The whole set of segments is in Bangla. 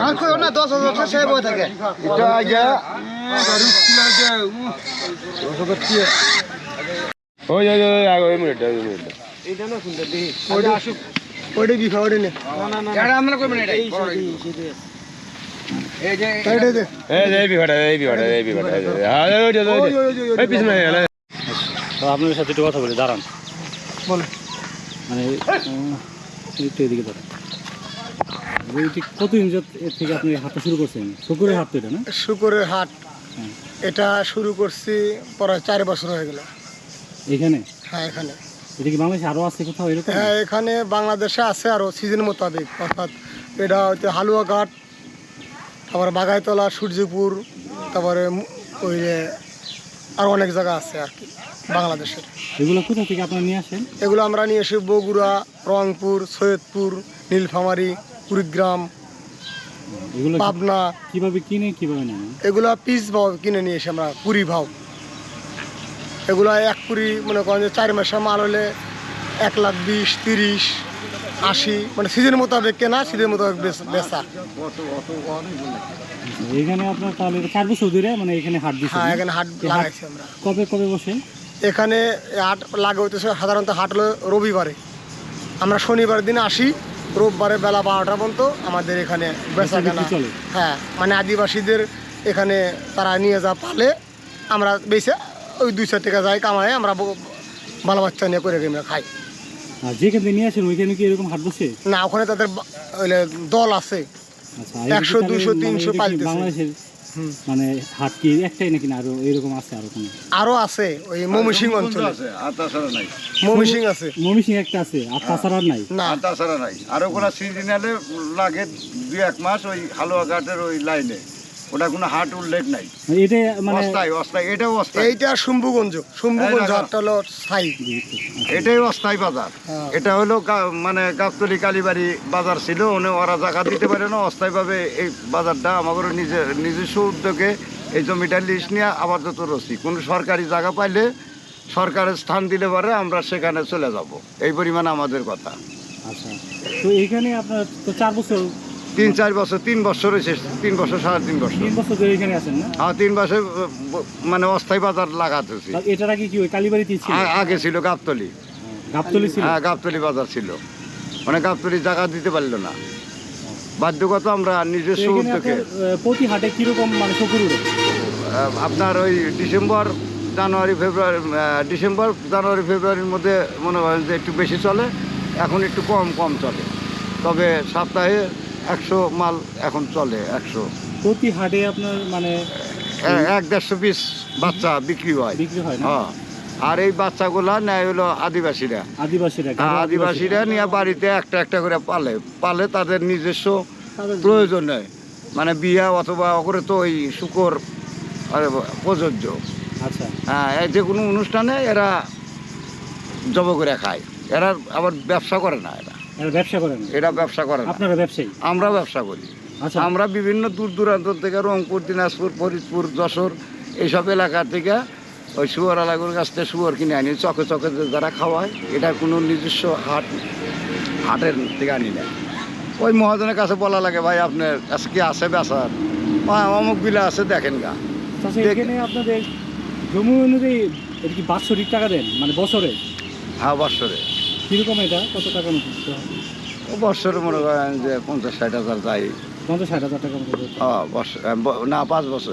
আর কইও না দশ হাজার টাকা সে বই থাকে এটা আগে ওই ওই ওই আগে ওই মিনিট ওই মিনিট ওইটা বিফা ওইটা নে এটা আমরা করবেন এটা এই যে ওইটা দে এই যে এই বিভাটা এই বিভাটা এই বিভাটা এই যে- হ্যাঁ ওই ওই ওই ওই এই পিছনে গেলে তো আপনাদের সাথে একটু কথা বলি দাঁড়ান বলো। মানে এদিকে দাঁড়ান এই ঠিক কতদিন এর থেকে আপনি হাঁটা শুরু করছেন? শুকুরের হাট তো এটা না? শুকুরের হাট। এটা শুরু করছি প্রায় চার বছর হয়ে গেল। এখানে? হ্যাঁ এখানে। এটা কি বাংলাদেশে আছে কোথাও এরকম? হ্যাঁ এখানে বাংলাদেশে আছে আরও সিজন মোতাবেক। অর্থাৎ এটা হচ্ছে হালুয়াঘাট তারপরে বাগাইতলা সূর্যপুর তারপরে ওই যে অনেক জায়গা আছে আর কি বাংলাদেশের। এগুলো কোথা থেকে আপনারা নিয়ে আসেন? এগুলো আমরা নিয়ে এসি বগুড়া রংপুর সৈয়দপুর নীলফামারী কুড়িগ্রাম এগুলো পাবনা। কীভাবে কিনে কীভাবে নেন? এগুলো পিস ভাও কিনে নিয়ে এসে আমরা কুড়ি ভাও। এগুলো এক কুড়ি মনে করেন যে চার মাসের মাল হলে এক লাখ বিশ তিরিশ আশি মানে সিজন মোতাবেক কেনা সিজন মোতাবেক বেচ- বেচা। এখানে আপনার তাহলে চার বছর ধরে মানে এখানে হাট দিচ্ছে হ্যাঁ এখানে হাট লাগাইছি আমরা। কবে কবে বসে এখানে হাট লাগা হইতেছে সাধারণত হাট হলো রবিবারে। আমরা শনিবার দিন আসি রোববারে বেলা বারোটা পর্যন্ত আমাদের এখানে বেচা কেনা? হ্যাঁ মানে আদিবাসীদের এখানে তারা নিয়ে যা পালে আমরা বেছে ওই দুইশো টাকা যাই কামাই আমরা ভালো বাচ্চা নিয়ে করে আমরা খাই যেখানে নিয়ে আসেন ওইখানে কি এরকম হাট বসে না ওখানে তাদের দল আছে একশো দুশো তিনশো কি 100, তাহলে 200, 300 এটা কি পালতেছে। মানে হাট কি একটাই নাকি না আরও এরকম আছে আরও কোনো? আরও আছে ওই মমিসিং অঞ্চলে। আর তাছাড়া নাই। মমিসিং আছে। মমিসিং একটা আছে আর তাছাড়া নাই? না। আর তাছাড়া নাই। আর কোনো সিজনালে লাগে দুই এক মাস ওই হালুয়া ঘাটের ওই লাইনে। ওটা কোনো হাট উল্লেখ নাই। এটা মানে অস্থায়ী অস্থায়ী এটাও অস্থায়ী। এইটা শুম্ভুগঞ্জ শুম্ভুগঞ্জ। হাটটা হলো স্থায়ী। এটাই অস্থায়ী বাজার। হ্যাঁ। এটা হলো মানে গাবতলি কালীবাড়ি বাজার ছিল ওনে ওরা জায়গা দিতে পারে না অস্থায়ীভাবে এই বাজারটা আমাদের নিজে নিজস্ব উদ্যোগে এই জমিটা লিস্ট নিয়ে আপাতত রসি কোনো সরকারি জায়গা পাইলে সরকারের স্থান দিলে পরে আমরা সেখানে চলে যাব। এই পরিমাণ আমাদের কথা। আচ্ছা। তো এইখানে আপনার তো চার বছর তিন চার বছর তিন বছর হয়েছে তিন বছর সাড়ে তিন বছর। তিন বছর ধরে এখানে আছেন না? হ্যাঁ তিন বছর মানে অস্থায়ী বাজার লাগাতেছি। এটার আগে কি ওই কালীবাড়িতে ছিল? আগে ছিল গাবতলি। গাবতলি ছিল? হ্যাঁ গাবতলি বাজার ছিল। মানে গাবতলি জায়গা দিতে পারল না। বাধ্যগত আমরা নিজস্ব উদ্যোগে প্রতি হাটে কীরকম মানে শুকুর আপনার ওই ডিসেম্বর জানুয়ারি ফেব্রুয়ারি ডিসেম্বর জানুয়ারি ফেব্রুয়ারির মধ্যে মনে হয় যে একটু বেশি চলে এখন একটু কম কম চলে। তবে সপ্তাহে একশো মাল এখন চলে একশো। প্রতি হাটে আপনার মানে এক দেড়শো পিস বাচ্চা বিক্রি হয়। বিক্রি হয় হ্যাঁ। আর এই বাচ্চাগুলা নেয় হলো আদিবাসীরা। আদিবাসীরা হ্যাঁ, আদিবাসীরা। নিয়ে বাড়িতে একটা একটা করে পালে। পালে তাদের নিজস্ব প্রয়োজন প্রয়োজনে মানে বিয়া অথবা ওপরে তো ওই শুকর প্রযোজ্য। আচ্ছা। হ্যাঁ এই যে কোনো অনুষ্ঠানে এরা জব করে খায়। এরা আবার ব্যবসা করে না এরা। ব্যবসা করেন এরা ব্যবসা করে না। আপনারা ব্যবসায়ী? আমরা ব্যবসা করি। আচ্ছা। আমরা বিভিন্ন দূর দূরান্ত থেকে রংপুর দিনাজপুর ফরিদপুর যশোর এইসব এলাকা থেকে ওই শুয়োর আলাগুর কাছ থেকে শুয়োর কিনে আনি। চকে চকে যারা খাওয়ায় এটা কোনো নিজস্ব হাট হাটের থেকে আনি না। ওই মহাজনের কাছে বলা লাগে ভাই আপনার কাছে কি আছে বেচার অমুক বিলে আছে দেখেন গা। আচ্ছা এখানে আপনাদের জমি অনুযায়ী এটা কি বাৎসরিক টাকা দেন? মানে বছরে? হ্যাঁ বৎসরে কীরকম এটা? কত টাকা মতো দিতে? ও বৎসরে মনে করেন যে পঞ্চাশ ষাট হাজার যাই। পঞ্চাশ ষাট হাজার টাকা মতো হ্যাঁ না পাঁচ বছর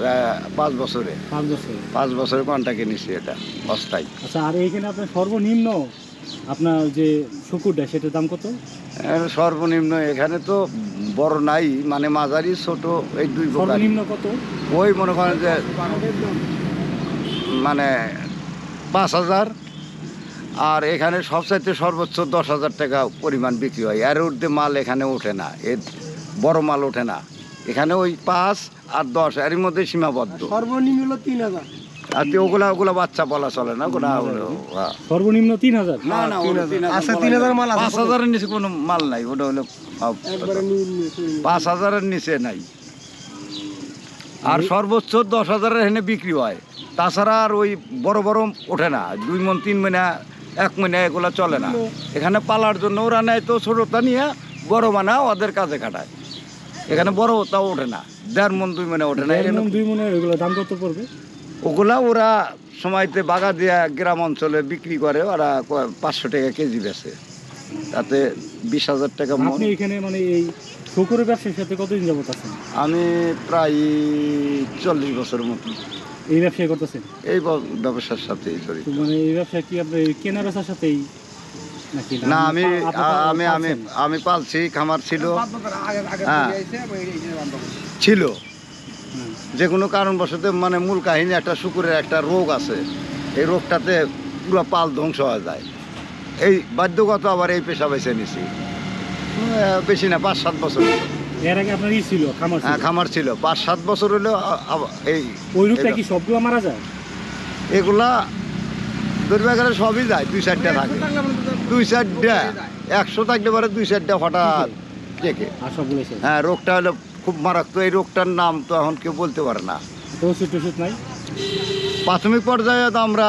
পাঁচ বছরে। পাঁচ বছরে। পাঁচ বছরে কন্টাকে নিছি এটা? অস্থায়ী আচ্ছা আর এইখানে আপনার সর্বনিম্ন আপনার যে শুকুরটা সেটার দাম কত? সর্বনিম্ন এখানে তো বড় নাই মানে মাঝারি ছোট এই দুই সর্বনিম্ন কত? ওই মনে করেন যে মানে পাঁচ হাজার আর এখানে সবচাইতে সর্বোচ্চ দশ হাজার টাকা পরিমাণ বিক্রি হয়। এর ঊর্ধ্বে মাল এখানে ওঠে না। এর বড় মাল ওঠে না। এখানে ওই পাঁচ আর দশ এর মধ্যে সীমাবদ্ধ। সর্বনিম্ন তিন হাজার। আর তো ওগুলা ওগুলা বাচ্চা বলা চলে না? ওগুলা হ্যাঁ। সর্বনিম্ন তিন হাজার? না না তিন হাজার। আচ্ছা, তিন হাজার মাল পাঁচ হাজারের নিচে কোনো মাল নাই। ওটা হলো পাঁচ হাজারের নিচে নাই। আর সর্বোচ্চ দশ হাজারের এখানে বিক্রি হয়। তাছাড়া আর ওই বড় বড় ওঠে না। দুই মন তিন মহিনা এক মহিনা এগুলো চলে না। এখানে পালার জন্য ওরা নেয় তো ছোটটা নিয়ে বড় বানা ওদের কাজে কাটায়। এখানে বড় তাও ওঠে না দেড় মন দুই মনে ওঠে না দুই মনে ওইগুলো দাম কত পড়বে? ওগুলা ওরা সময়তে বাগা দিয়া গ্রাম অঞ্চলে বিক্রি করে ওরা পাঁচশো টাকা কেজি বেচে। তাতে বিশ হাজার টাকা মন। আপনি এখানে মানে এই শুকুরের ব্যবসার সাথে কতদিন যাবত আছেন? আমি প্রায় চল্লিশ বছরের মতো। এই ব্যবসায় করতেছেন? এই ব্যবসার সাথে জড়িত। মানে এই ব্যবসা কি আপনি কেনা বেচার সাথেই না আমি আমি আমি আমি পালছি খামার ছিল। হ্যাঁ। ছিল। যে কোনো কারণবশত মানে মূল কাহিনী একটা শুকুরের একটা রোগ আছে। এই রোগটাতে পুরো পাল ধ্বংস হয়ে যায়। এই বাধ্যগত আবার এই পেশা বেছে নিছি। বেশি না পাঁচ সাত বছর। এর আগে আপনার ই ছিল খামার ছিল। হ্যাঁ খামার ছিল। পাঁচ সাত বছর আ- আবার এই ওই রূপটা কি সবগুলো মারা যায়? এগুলা ধরবে গেলে সবই যায় দুই চারটা থাকে। দুই চারটা একশো থাকলে পরে দুই চারটা হঠাৎ দেখে আর সবগুলো শেষ। হ্যাঁ রোগটা হলো খুব মারাত্মক। এই রোগটার নাম তো এখন কেউ বলতে পারে না। তো ওষুধ টষুধ নাই? প্রাথমিক পর্যায়ে তো আমরা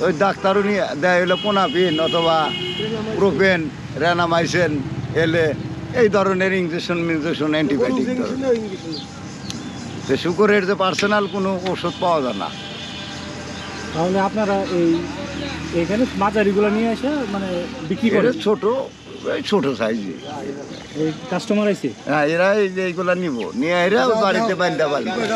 ওই ডাক্তারও নিয়ে দেয় হলো পোনাপিন অথবা প্রোপেন র্যানামাইসেন এলে এই ধরনের ইঞ্জেকশন মিঞ্জেকশন অ্যান্টিবায়োটিক তো শুকরের যে পার্সোনাল কোনো ওষুধ পাওয়া যায় না। তাহলে আপনারা এই এখানে মাঝারিগুলো নিয়ে এসে মানে বিক্রি করে ছোট এই ছোট সাইজে কাস্টমার আছে হ্যাঁ এরা এই যে এইগুলা নিব। নিয়ে এরা বাড়িতে বান্ধা পারবে